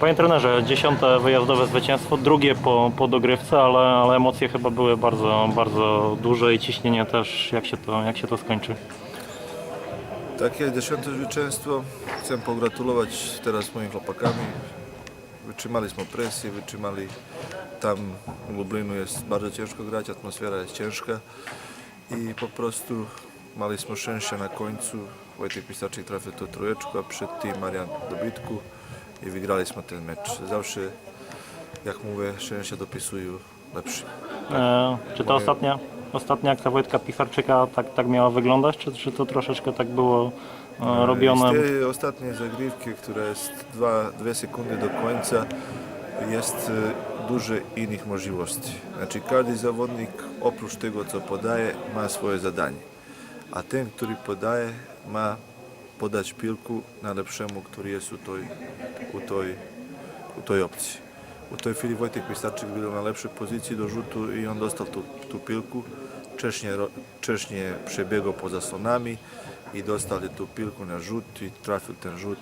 Panie trenerze, dziesiąte wyjazdowe zwycięstwo, drugie po, po dogrywce, ale, ale emocje chyba były bardzo, bardzo duże i ciśnienie też, jak się to, jak się to skończy. Takie dziesiąte zwycięstwo. Chcę pogratulować teraz moim chłopakami. Wytrzymaliśmy presję, wytrzymali tam w Lublinu jest bardzo ciężko grać, atmosfera jest ciężka i po prostu maliśmy szczęście na końcu. Wojtek Pisaczyk trafił to trójeczku, a przed tym Marian dobitku i wygraliśmy ten mecz. Zawsze, jak mówię, szczęście dopisują lepszy. E, czy ta ostatnia, ostatnia akcja Wojtka Pisarczyka tak, tak miała wyglądać, czy, czy to troszeczkę tak było e, robione? Z tej ostatniej zagrywki, która jest dwa, dwie sekundy do końca, jest e, dużo innych możliwości. Znaczy każdy zawodnik oprócz tego, co podaje, ma swoje zadanie. A ten, który podaje, ma podać piłku najlepszemu, który jest u tej, u tej, u tej opcji. U tej chwili Wojtek Pistarczyk był na lepszej pozycji do rzutu i on dostał tu, tu ro- wcześniej przebiegał poza sonami i dostał tu piłkę na rzut i trafił ten rzut.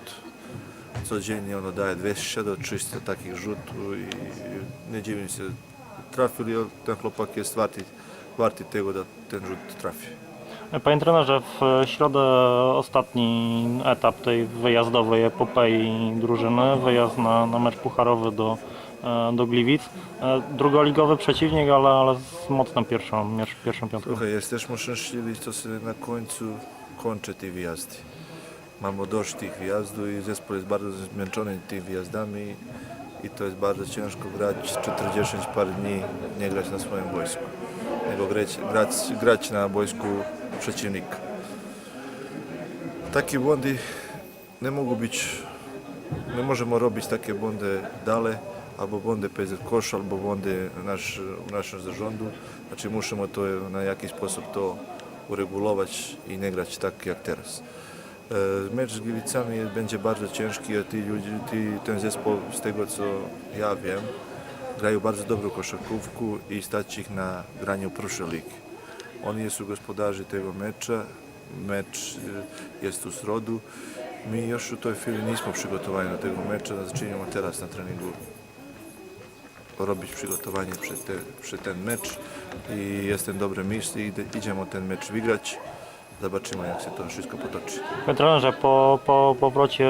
Codziennie on daje 200 do 300 takich rzutów i nie dziwię się. Trafił i on- ten chłopak jest warty, warty tego, da ten rzut trafi. Panie trenerze, w środę ostatni etap tej wyjazdowej epopei drużyny, wyjazd na, na mecz pucharowy do, e, do Gliwic. E, Drugoligowy przeciwnik, ale, ale z mocną pierwszą, pierwszą piątką. Trochę jesteśmy szczęśliwi, co się na końcu kończy te wyjazdy. Mamy dość tych wyjazdów i zespół jest bardzo zmęczony tymi wyjazdami i to jest bardzo ciężko grać 40 parę dni, nie grać na swoim boisku. Grać, grać, grać na boisku przeciwnika. Takie błędy nie mogą być, nie możemy robić takie błędy dalej, albo błędy PZ Kosz, albo błędy nasz, naszego zarządu. Znaczy musimy to na jakiś sposób to uregulować i nie grać tak jak teraz. E, Mecz z Gliwicami będzie bardzo ciężki, a ci, ten zespół z tego co ja wiem, grają bardzo dobrą koszykówkę i stać ich na graniu Ligi. Oni są gospodarzy tego mecza, mecz y, jest tu z rodu. My już w tej chwili jesteśmy przygotowani do tego mecza, zaczynamy teraz na treningu robić przygotowanie przed, te, przed ten mecz i jestem dobry myśl i idę- idziemy ten mecz wygrać. Zobaczymy jak się to wszystko potoczy. Trenerze, po, po powrocie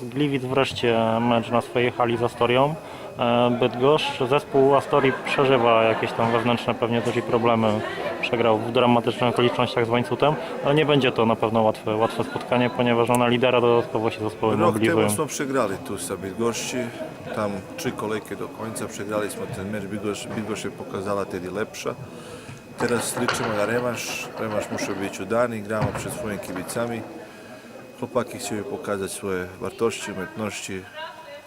z Gliwic wreszcie mecz na swojej hali z Astorią. E, Bydgoszcz, zespół Astorii przeżywa jakieś tam wewnętrzne pewnie też i problemy. Przegrał w dramatycznych okolicznościach z Łańcutem, ale nie będzie to na pewno łatwe, łatwe spotkanie, ponieważ na lidera dodatkowo się zespoły Rok mogliwują. temu jsme przegrali tu sa Bydgoszczy, tam trzy kolejki do końca, przegraliśmy ten mecz, Bydgoszcz, Bydgoszcz je pokazala tedy lepša. Teraz liczymy na rewanż, rewanż musi być udany, gramy przed swoimi kibicami. Chłopaki chcieli pokazać swoje wartości, umiejętności,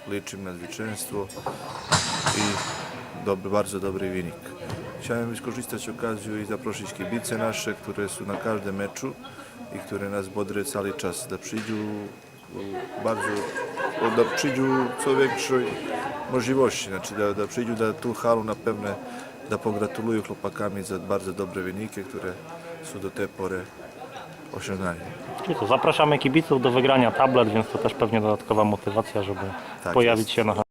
liczymy na zwycięstwo i dobry, bardzo dobry wynik. Chciałem wykorzystać okazję i zaprosić kibice nasze, które są na każdym meczu i które nas bodry cały czas, da przyjdą bardzo, da przyjdą co większej możliwości, znaczy da, da przyjdą do tu halu na pewno, da pogratulują chłopakami za bardzo dobre wyniki, które są do tej pory co, zapraszamy kibiców do wygrania tablet, więc to też pewnie dodatkowa motywacja, żeby Tak pojawić jest. się na.